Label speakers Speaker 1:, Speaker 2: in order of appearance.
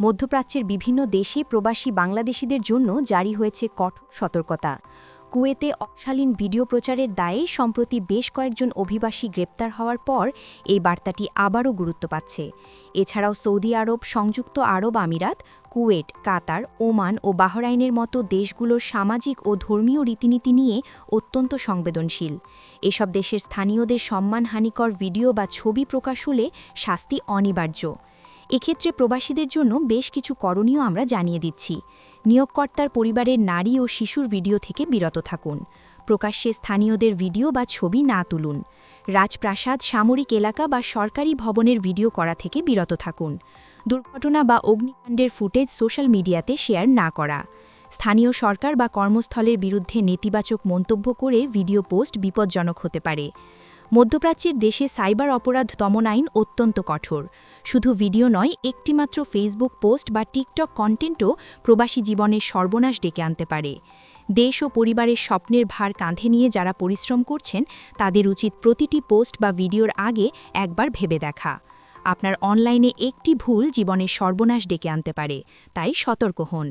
Speaker 1: মধ্যপ্রাচ্যের বিভিন্ন দেশে প্রবাসী বাংলাদেশিদের জন্য জারি হয়েছে কঠোর সতর্কতা। কুয়েতে অশালীন ভিডিও প্রচারের দায়ে সম্প্রতি বেশ কয়েকজন অভিবাসী গ্রেপ্তার হওয়ার পর এই বার্তাটি আবারও গুরুত্ব পাচ্ছে। এছাড়াও সৌদি আরব, সংযুক্ত আরব আমিরাত, কুয়েট, কাতার, ওমান ও বাহরাইনের মতো দেশগুলোর সামাজিক ও ধর্মীয় রীতিনীতি নিয়ে অত্যন্ত সংবেদনশীল। এসব দেশের স্থানীয়দের সম্মানহানিকর ভিডিও বা ছবি প্রকাশ হলে শাস্তি অনিবার্য। এক্ষেত্রে প্রবাসীদের জন্য বেশ কিছু করণীয় আমরা জানিয়ে দিচ্ছি। নিয়োগকর্তার পরিবারের নারী ও শিশুর ভিডিও থেকে বিরত থাকুন। প্রকাশ্যে স্থানীয়দের ভিডিও বা ছবি না তুলুন। রাজপ্রাসাদ, সামরিক এলাকা বা সরকারি ভবনের ভিডিও করা থেকে বিরত থাকুন। দুর্ঘটনা বা অগ্নিকাণ্ডের ফুটেজ সোশ্যাল মিডিয়াতে শেয়ার না করা। স্থানীয় সরকার বা কর্মস্থলের বিরুদ্ধে নেতিবাচক মন্তব্য করে ভিডিও পোস্ট বিপজ্জনক হতে পারে। মধ্যপ্রাচ্যের দেশে সাইবার অপরাধ দমন আইন অত্যন্ত কঠোর। শুধু ভিডিও নয়, একটিমাত্র ফেসবুক পোস্ট বা টিকটক কন্টেন্টও প্রবাসী জীবনের সর্বনাশ ডেকে আনতে পারে। দেশ ও পরিবারের স্বপ্নের ভার কাঁধে নিয়ে যারা পরিশ্রম করছেন, তাদের উচিত প্রতিটি পোস্ট বা ভিডিওর আগে একবার ভেবে দেখা। আপনার অনলাইনে একটি ভুল জীবনের সর্বনাশ ডেকে আনতে পারে, তাই সতর্ক হন।